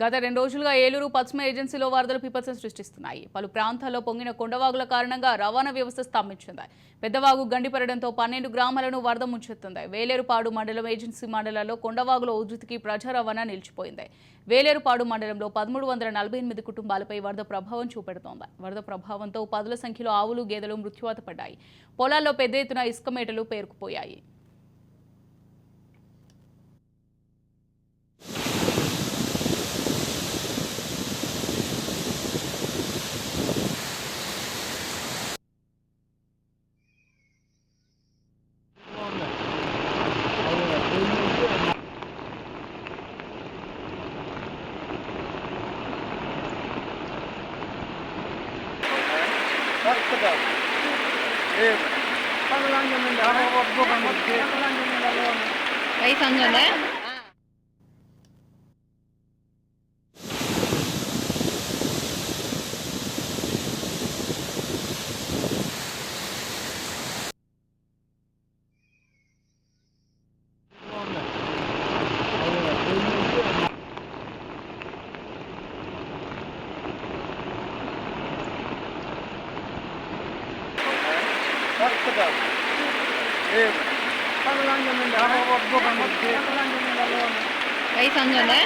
గత రెండు రోజులుగా ఏలూరు పశ్చిమ ఏజెన్సీలో వరదలు పిపత్సం సృష్టిస్తున్నాయి. పలు ప్రాంతాల్లో పొంగిన కొండవాగుల కారణంగా రవాణా వ్యవస్థ స్తంభించింది. పెద్దవాగు గండిపడడంతో పన్నెండు గ్రామాలను వరద ముంచెత్తుంది. వేలేరుపాడు మండలం ఏజెన్సీ మండలాల్లో కొండవాగుల ఉధృతికి ప్రజా రవాణా నిలిచిపోయింది. వేలేరుపాడు మండలంలో పదమూడు వందల నలభై ఎనిమిది కుటుంబాలపై వరద ప్రభావం చూపెడుతోంది. వరద ప్రభావంతో పదుల సంఖ్యలో ఆవులు గేదెలు మృత్యువాత పడ్డాయి. పొలాల్లో పెద్ద ఎత్తున ఇసుక మేటలు పేరుకుపోయాయి. hospital. Yes. Paglang yung nila. Paglang yung nila. Guys, ang yun eh? Hospital এই সঞ্জনে